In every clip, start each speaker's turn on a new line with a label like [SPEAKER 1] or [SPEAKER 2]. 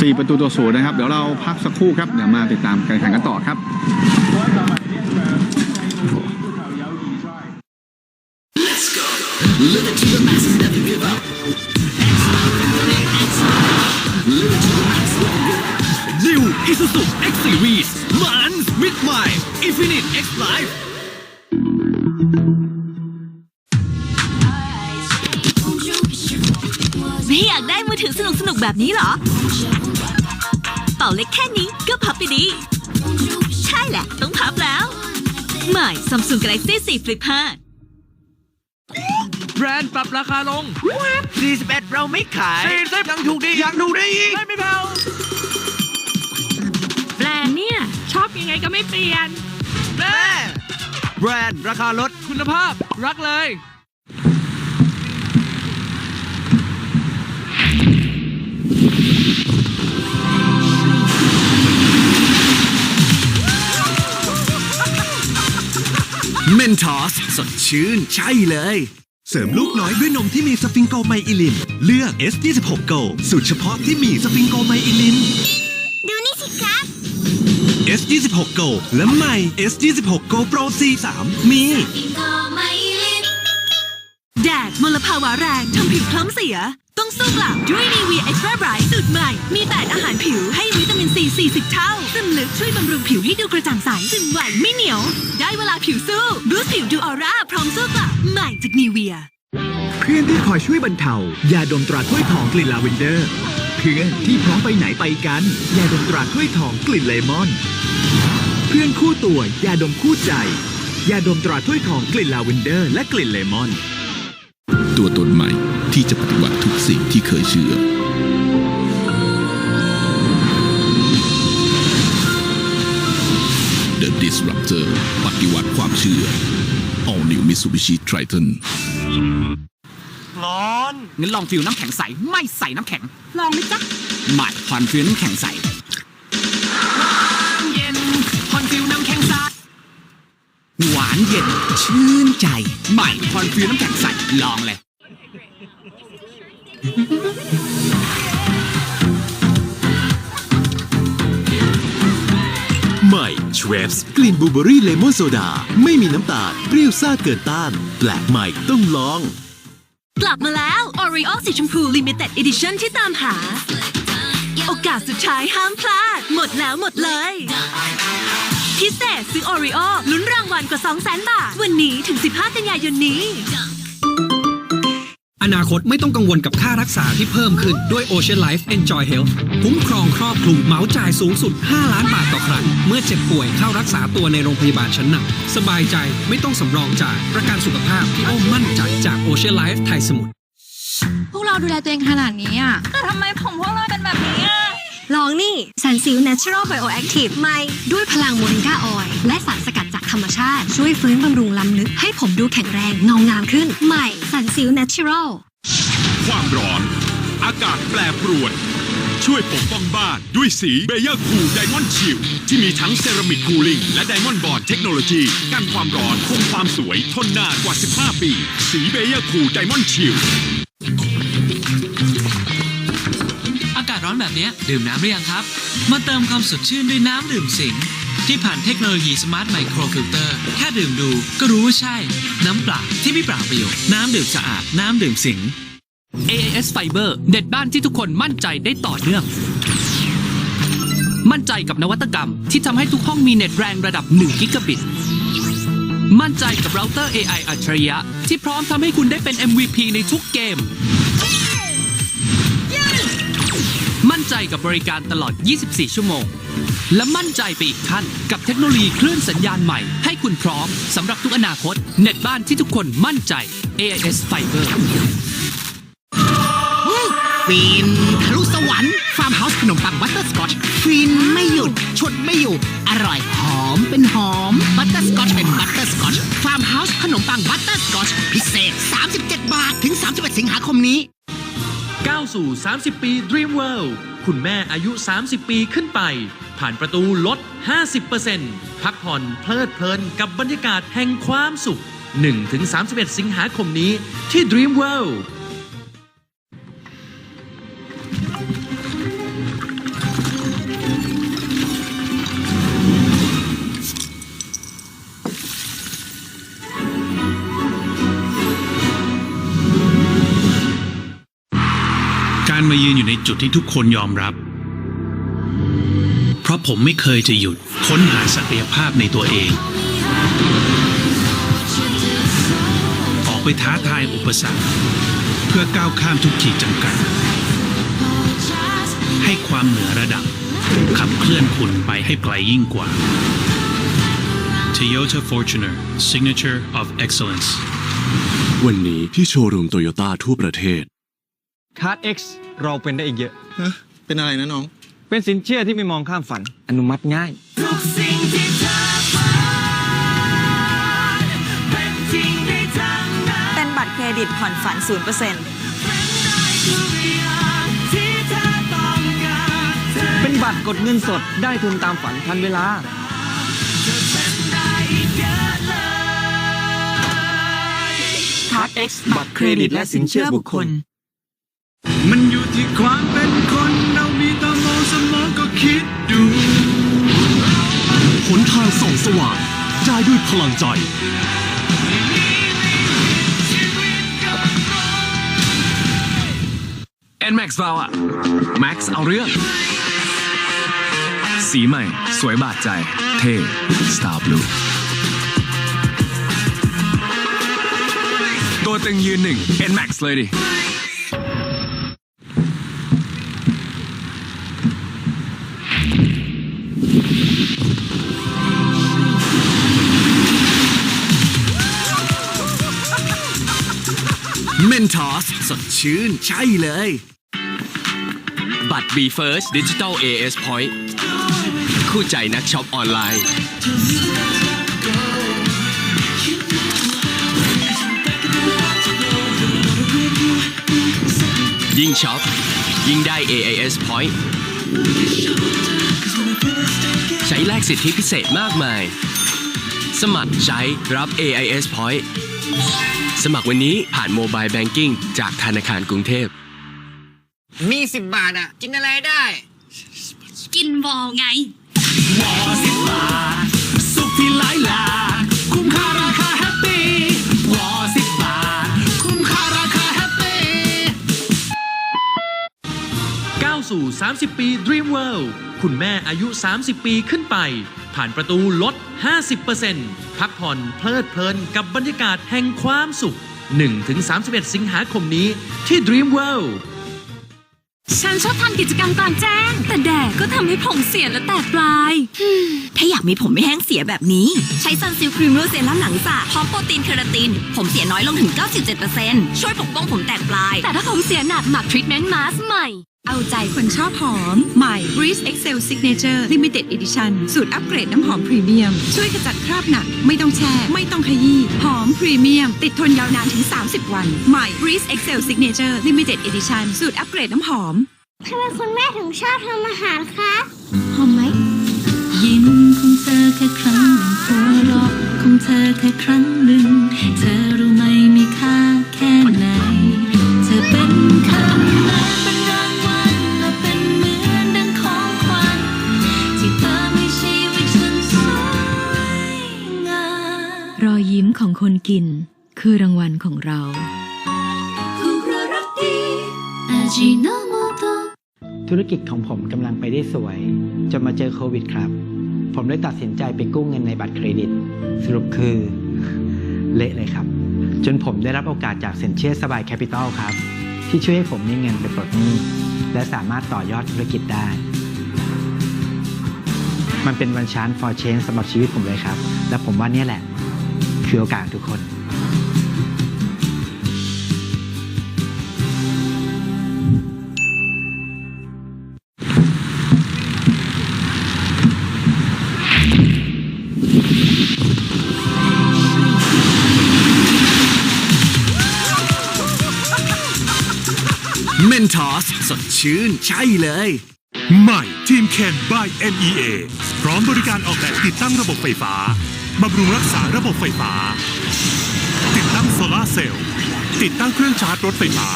[SPEAKER 1] 4 ประตูต่อศูนย์นะครับ เดี๋ยวเราพักสักครู่ครับ เดี๋ยวมาติดตามการแข่งขันกันต่อครับ
[SPEAKER 2] New Isuzu X Series มันมิดใหม่ Infinite X Life
[SPEAKER 3] ไม่อยากได้มือถือสนุกสนุกๆแบบนี้เหรอ เป่าเล็กแค่นี้ก็พับไปดี ใช่แหละ ต้องพับแล้ว ใหม่ Samsung Galaxy 4 Flip 5
[SPEAKER 2] แบรนด์ปรับราคาลง
[SPEAKER 4] 41 เราไม่ขาย
[SPEAKER 2] 40ยังถูกดียังถูกได้อีกไม่ไม่แผ่ว
[SPEAKER 5] แบรนด์เนี่ย ชอบยังไงก็ไม่เปลี่ยน
[SPEAKER 2] แม่
[SPEAKER 4] แบรนด์ราคาลด
[SPEAKER 2] คุณภาพรักเลย
[SPEAKER 6] เมนทอสสดชื่นใช่เลย เสริมลูกน้อยด้วยนมที่มีสฟิงโกไมอิลิน เลือก S26 Go สูตรเฉพาะที่มีสฟิงโกไมอิลิน
[SPEAKER 3] ดูนี่สิครับ
[SPEAKER 6] S26 Go และใหม่ S26 Go Pro C3 มี
[SPEAKER 3] แดดมลภาวะแรงทำผิวคล้ำเสีย ต้องสู้กลับด้วยนีวีเอ็กซ์ตร้าไบรท์สูตรใหม่ มีแต่อาหารผิวให้วิตามินซี 40 เท่า ซึมลึกช่วยบำรุงผิวให้ดูกระจ่างใสซึมไหวไม่เหนียว ได้เวลาผิวสู้บูสต์ผิวดูออร่าพร้อมสู้กลับใหม่จากนีเวีย
[SPEAKER 7] เพื่อนที่คอยช่วยบรรเทายาดมตราถ้วยทองกลิ่นลาเวนเดอร์ เพื่อนที่พร้อมไปไหนไปกันยาดมตราถ้วยทองกลิ่นเลมอน เพื่อนคู่ตัวยาดมคู่ใจ ยาดมตราถ้วยทองกลิ่นลาเวนเดอร์ และกลิ่นเลมอน
[SPEAKER 8] ที่จะปฏิบัติทุกสิ่งที่เคยเชื่อ The Disruptor ปฏิวัติความเชื่อ All New Mitsubishi Triton
[SPEAKER 2] งั้นลองฟิลน้ำแข็งใส ไม่ใส่น้ำแข็ง
[SPEAKER 5] ลองไหมจ๊ะ
[SPEAKER 2] ใหม่คอนฟิลน้ำแข็งใสเย็นคอนฟิลน้ำแข็งใสหวานเย็นชื่นใจใหม่คอนฟิลน้ำแข็งใสลองเลย
[SPEAKER 6] ใหม่ชเวฟส์กลิ่นบลูเบอรี่เลมอนโซดา ไม่มีน้ำตาล เปรี้ยวซ่าเกินต้าน แปลกใหม่ต้องลอง
[SPEAKER 3] กลับมาแล้ว Oreo สีชมพู Limited Edition ที่ตามหา โอกาสสุดท้ายห้ามพลาด หมดแล้วหมดเลย พิเศษซื้อ Oreo ลุ้นรางวัลกว่า 200,000 บาท วันนี้ถึง 15 กันยายนนี้
[SPEAKER 9] อนาคตไม่ต้องกังวลกับค่ารักษาที่เพิ่มขึ้นด้วย Ocean Life Enjoy Health คุ้มครองครอบคลุมเหมาจ่ายสูงสุด 5 ล้านบาทต่อครั้ง เมื่อเจ็บป่วยเข้ารักษาตัวในโรงพยาบาลชั้นนำสบายใจไม่ต้องสำรองจ่ายประกันสุขภาพที่โอ้มั่นใจจาก Ocean Life ไทยสมุทร
[SPEAKER 5] พวกเราดูแลตัวเองขนาดนี้อะแต่ทำไมผมพวกเราเป็นแบบนี้อะ
[SPEAKER 3] ลองนี่สันซิล Natural Bioactive ใหม่ด้วยพลังโมริงกาออยล์และสารสกัดจากธรรมชาติ ช่วยฟื้นบำรุงลำลึกให้ผมดูแข็งแรงเงางามขึ้น ใหม่สันซิล Natural
[SPEAKER 10] ความร้อน อากาศแปรปรวน ช่วยปกป้องบ้านด้วยสีเบเยอร์คูลไดมอนด์ชิลที่มีทั้งเซรามิกคูลิ่งและไดมอนด์บอร์ดเทคโนโลยีกันความร้อนคงความสวยทนนานกว่า 15 ปี สีเบเยอร์คูลไดมอนด์ชิล
[SPEAKER 2] นี้ดื่มน้ำหรือยังครับ มาเติมความสดชื่นด้วยน้ำดื่มสิงที่ผ่านเทคโนโลยีสมาร์ทไมโครฟิลเตอร์แค่ดื่มดูก็รู้ว่าใช่ น้ำเปล่าที่ไม่เปล่าประโยชน์น้ำดื่มสะอาด น้ำดื่มสิง AIS Fiber เด็ดบ้านที่ทุกคนมั่นใจได้ต่อเนื่อง มั่นใจกับนวัตกรรมที่ทำให้ทุกห้องมีเน็ตแรงระดับ 1 กิกะบิต มั่นใจกับเราเตอร์ AI อัจฉริยะ ที่พร้อมทำให้คุณได้เป็น MVP ในทุกเกม ใจกับบริการตลอด 24 ชั่วโมง และมั่นใจไปอีกขั้นกับเทคโนโลยีคลื่นสัญญาณใหม่ ให้คุณพร้อมสำหรับทุกอนาคต เน็ตบ้านที่ทุกคนมั่นใจ AIS Fiber
[SPEAKER 4] ฟินทะลุสวรรค์ฟาร์มเฮาส์ขนมปังบัตเตอร์สกอตฟินไม่หยุดชดไม่อยู่ อร่อยหอมเป็นหอมบัตเตอร์สกอตเป็นบัตเตอร์สกอตฟาร์มเฮาส์ขนมปังบัตเตอร์สกอตพิเศษ 37 บาท ถึง 31 สิงหาคมนี้
[SPEAKER 2] ก้าวสู่ 30 ปี Dream World คุณแม่อายุ 30 ปีขึ้นไป ผ่านประตูลด 50%พักผ่อนเพลิดเพลินกับบรรยากาศแห่งความสุข 1-31 สิงหาคมนี้ที่ Dream World
[SPEAKER 11] มายืนอยู่ในจุดที่ทุกคนยอมรับ เพราะผมไม่เคยจะหยุดค้นหาศักยภาพในตัวเอง ออกไปท้าทายอุปสรรค เพื่อก้าวข้ามทุกขีดจำกัด ให้ความเหนือระดับ ขับเคลื่อนคุณไปให้ไกลยิ่งกว่า Toyota Fortuner Signature of Excellence
[SPEAKER 7] วันนี้ที่โชว์รูมโตโยต้าทั่วประเทศ
[SPEAKER 12] คาร์ด X เราเป็นได้อีกเยอะ
[SPEAKER 1] ฮะเป็นอะไรนะน้อง
[SPEAKER 12] เป็นสินเชื่อที่ไม่มองข้ามฝัน อนุมัติง่าย
[SPEAKER 13] เป็นบัตรเครดิตผ่อนฝัน0%
[SPEAKER 12] เป็นบัตรกดเงินสดได้ทุนตามฝันทันเวลา
[SPEAKER 13] คาร์ด X บัตรเครดิตและสินเชื่อบุคคล
[SPEAKER 11] มันอยู่ที่ความเป็นคนเรามีตามองสมองก็คิดดู
[SPEAKER 7] หนทางส่องสว่างได้ด้วยพลังใจ
[SPEAKER 12] n Max เราอะ Max เอาเรื่อง สีใหม่ สวยบาดใจ เท่ Star Blue ตัวตึงยืนหนึ่ง N Max เลยดิ
[SPEAKER 7] เมนทอสสดชื่นใช่เลย
[SPEAKER 12] บัตร B First Digital AS Point คู่ใจนักช็อปออนไลน์ ยิ่งช็อป ยิ่งได้ AIS Point ใช้แลกสิทธิพิเศษมากมาย สมัครใช้รับ AIS Point สมัครวันนี้ผ่านโมบายแบงกิ้งจากธนาคารกรุงเทพ
[SPEAKER 14] มีสิบบาทอะ กินอะไรได้
[SPEAKER 15] กินวอลไง
[SPEAKER 7] สุขที่หลายหลากคุ้มค่าราคาแฮปปี้ วอสิบบาท คุ้มค่าราคาแฮปปี้
[SPEAKER 16] ก้าวสู่ 30 ปี Dream World คุณแม่อายุ 30 ปีขึ้นไป ผ่านประตูลด 50%พักผ่อนเพลิดเพลินกับบรรยากาศแห่งความสุข 1-31 สิงหาคมนี้ที่ Dream World
[SPEAKER 13] ฉันชอบทำกิจกรรมกลางแจ้ง แต่แดดก็ทำให้ผมเสียและแตกปลาย ถ้าอยากมีผมไม่แห้งเสียแบบนี้ ใช้ซันซิลครีมเมอร์เซรั่มหนังสระพร้อมโปรตีนเคราติน ผมเสียน้อยลงถึง 97%ช่วยปกป้องผมแตกปลาย แต่ถ้าผมเสียหนักหมักทรีทเมนต์มาสใหม่ เอาใจคนชอบหอม ใหม่ Breeze Excel Signature Limited Edition สูตรอัปเกรดน้ำหอมพรีเมียม ช่วยขจัดคราบหนัก ไม่ต้องแช่ ไม่ต้องขยี้ หอมพรีเมียม ติดทนยาวนานถึง 30 วัน ใหม่ Breeze Excel Signature Limited Edition สูตรอัปเกรดน้ำหอม
[SPEAKER 15] ทำไมคุณแม่ถึงชอบทำอาหารคะ
[SPEAKER 13] หอมไหม
[SPEAKER 15] ยิ้มของเธอแค่ครั้งหนึ่งหัวเราะของเธอแค่ครั้ง ไป
[SPEAKER 12] ได้สวย จนมาเจอโควิดครับ ผมเลยตัดสินใจไปกู้เงินในบัตรเครดิต สรุปคือ เละเลยครับ จนผมได้รับโอกาสจากสินเชื่อสบายแคปิตอลครับ ที่ช่วยให้ผมมีเงินไปปลดหนี้ และสามารถต่อยอดธุรกิจได้ มันเป็นวันชาน for change สำหรับชีวิตผมเลยครับ และผมว่านี่แหละ คือโอกาสทุกคน
[SPEAKER 7] นทอสสดชื่นใช่เลย
[SPEAKER 10] ใหม่ทีมเคน by NEA พร้อมบริการออกแบบติดตั้งระบบไฟฟ้าบำรุงรักษาระบบไฟฟ้า ติดตั้งโซลาเซลล์ติดตั้งเครื่องชาร์จรถไฟฟ้า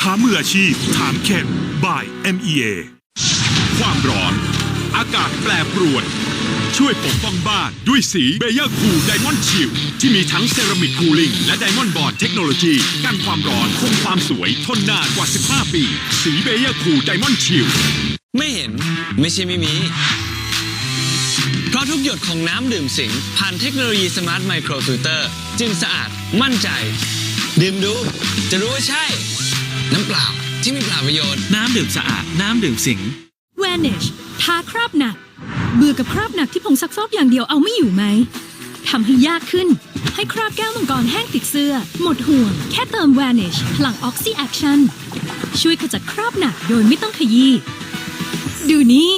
[SPEAKER 10] ถามมืออาชีพ ถามเคน by MEA ความร้อน อากาศแปรปรวน ช่วยปกป้องบ้านด้วยสีเบเยอร์คูลไดมอนด์ชิลที่มีทั้งเซรามิกคูลิ่งและไดมอนด์บอร์ดเทคโนโลยีกันความร้อนคงความสวยทนนานกว่า 15 ปี สีเบเยอร์คูลไดมอนด์ชิล
[SPEAKER 2] ไม่เห็นไม่ใช่ไม่มี เพราะทุกหยดของน้ำดื่มสิงผ่านเทคโนโลยีสมาร์ทไมโครฟิลเตอร์จึงสะอาดมั่นใจ ดื่มดู จะรู้ว่าใช่ น้ำเปล่าที่มีเปล่าประโยชน์ น้ำดื่มสะอาด น้ำดื่มสิง
[SPEAKER 5] Vanish ทาคราบหนัก เบื่อกับคราบหนักที่ผงซักฟอกอย่างเดียวเอาไม่อยู่ไหมทำให้ยากขึ้น ให้คราบแก้วมังกรแห้งติดเสื้อ หมดห่วง แค่เติม Vanish พลัง Oxy Action ช่วยขจัดคราบหนักโดยไม่ต้องขยี้ดูนี่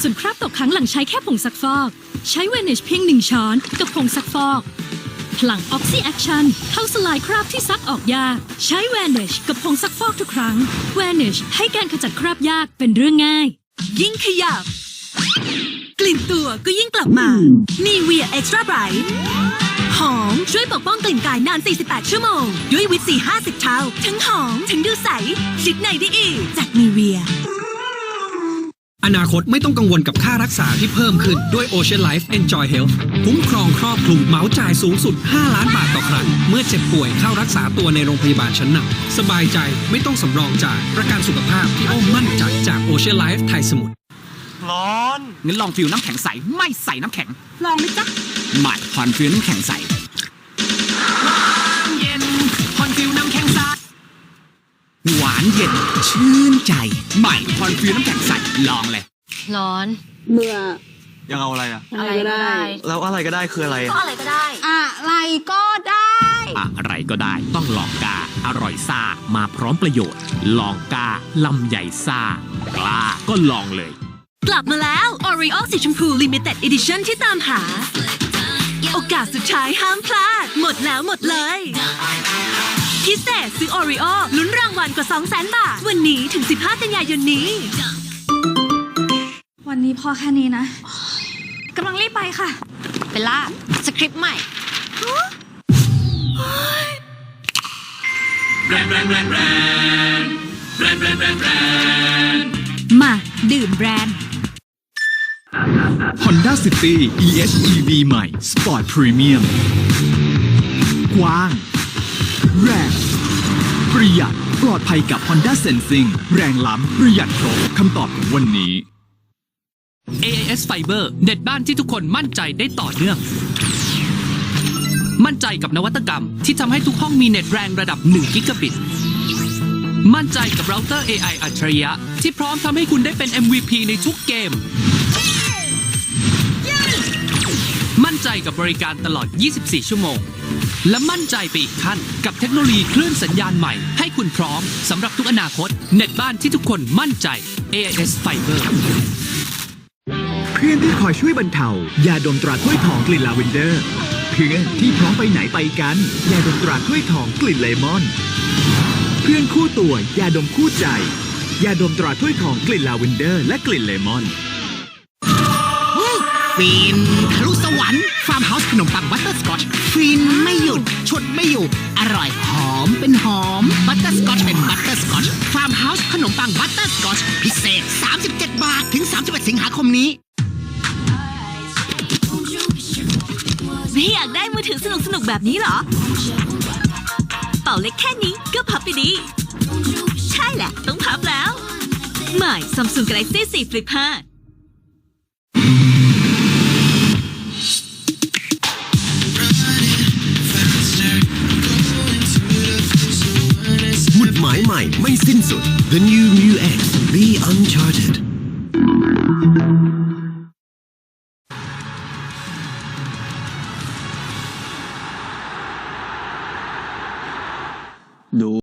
[SPEAKER 5] ส่วนคราบตกค้างหลังใช้แค่ผงซักฟอก ใช้ Vanish เพียงหนึ่งช้อนกับผงซักฟอก พลัง Oxy Action เข้าสลายคราบที่ซักออกยากใช้ Vanish กับผงซักฟอกทุกครั้ง Vanish ให้การขจัดคราบยากเป็นเรื่องง่าย
[SPEAKER 3] ยิ่งขยับ กลิ่นตัวก็ยิ่งกลับมา Nivea Extra Bright หอมช่วยปกป้องกลิ่นกายนาน 48 ชั่วโมง ด้วยวิตซี 50 เท่า ทั้งหอม ทั้งดูใสชิดในได้อีก จาก Nivea
[SPEAKER 9] อนาคตไม่ต้องกังวลกับค่ารักษาที่เพิ่มขึ้นด้วย Ocean Life Enjoy Health คุ้มครองครอบคลุมเหมาจ่ายสูงสุด 5 ล้านบาทต่อครั้ง เมื่อเจ็บป่วยเข้ารักษาตัวในโรงพยาบาลชั้นนำสบายใจไม่ต้องสำรองจ่ายประกันสุขภาพที่อ้อมมั่นใจจาก Ocean Life ไทยสมุทร
[SPEAKER 4] ร้อน งั้นลองฟิวน้ำแข็งใส ไม่ใส่น้ำแข็ง ลองไหมจ๊ะใหม่ฮอนฟิวน้ำแข็งใสเย็นฮอนฟิวน้ำแข็งใส หวานเย็น ชื่นใจ ใหม่ฮอนฟิวน้ำแข็งใส ลองเลย
[SPEAKER 5] ร้อน
[SPEAKER 17] เบื่อ
[SPEAKER 1] ยังเอาอะไรอะ
[SPEAKER 17] อะไรก็ได้
[SPEAKER 1] แล้วอะไรก็ได้คืออะไร
[SPEAKER 3] ก็อะไรก็ได้
[SPEAKER 17] อะไรก็ได้
[SPEAKER 14] อะไรก็ได้ ต้องลองกา อร่อยซ่า มาพร้อมประโยชน์ ลองกาลำใหญ่ซ่ากล้าก็ลองเลย
[SPEAKER 3] กลับมาแล้ว Oreo สีชมพู Limited Edition ที่ตามหา โอกาสสุดท้ายห้ามพลาด หมดแล้วหมดเลย พิเศษซื้อ Oreo ลุ้นรางวัลกว่า 200,000 บาท วันนี้ถึง 15 กันยายนนี้
[SPEAKER 17] วันนี้พอแค่นี้นะกำลังรีบไปค่ะ
[SPEAKER 5] เบลล่าสคริปต์ใหม่
[SPEAKER 3] มา ดื่มแบรนด์
[SPEAKER 7] Honda City EHEV ใหม่ Sport Premium กว้าง แรงประหยัดปลอดภัยกับ Honda Sensing แรงล้ำประหยัดครบคำตอบของวันนี้
[SPEAKER 2] AIS Fiber เน็ตบ้านที่ทุกคนมั่นใจได้ต่อเนื่อง มั่นใจกับนวัตกรรมที่ทำให้ทุกห้องมีเน็ตแรงระดับ 1 กิกะบิต มั่นใจกับเราเตอร์ AI อัจฉริยะ ที่พร้อมทำให้คุณได้เป็น MVP ในทุกเกม มั่นใจกับบริการตลอด 24 ชั่วโมง และมั่นใจไปอีกขั้นกับเทคโนโลยีคลื่นสัญญาณใหม่ ให้คุณพร้อมสำหรับทุกอนาคต เน็ตบ้านที่ทุกคนมั่นใจ AIS Fiber
[SPEAKER 7] เพื่อนที่คอยช่วยบรรเทายาดมตราถ้วยทองกลิ่นลาเวนเดอร์ เพื่อนที่พร้อมไปไหนไปกัน ยาดมตราถ้วยทองกลิ่นเลมอน เพื่อนคู่ตัวยาดมคู่ใจ ยาดมตราถ้วยทองกลิ่นลาเวนเดอร์ และกลิ่นเลมอน
[SPEAKER 4] ฟินทะลุสวรรค์ฟาร์มเฮาส์ขนมปังบัตเตอร์สกอตฟินไม่หยุดชดไม่อยู่ อร่อยหอมเป็นหอมบัตเตอร์สกอตเป็นบัตเตอร์สกอตฟาร์มเฮาส์ขนมปังบัตเตอร์สกอตพิเศษ 37 บาท ถึง 31 สิงหาคมนี้
[SPEAKER 3] ไม่อยากได้มือถือสนุกสนุกๆแบบนี้เหรอ เป่าเล็กแค่นี้ก็พับไปดี ใช่แหละ ต้องพับแล้ว ใหม่ Samsung Galaxy 4 Flip 5
[SPEAKER 6] มุดหมายใหม่ไม่สิ้นสุด The New Mu X Be Uncharted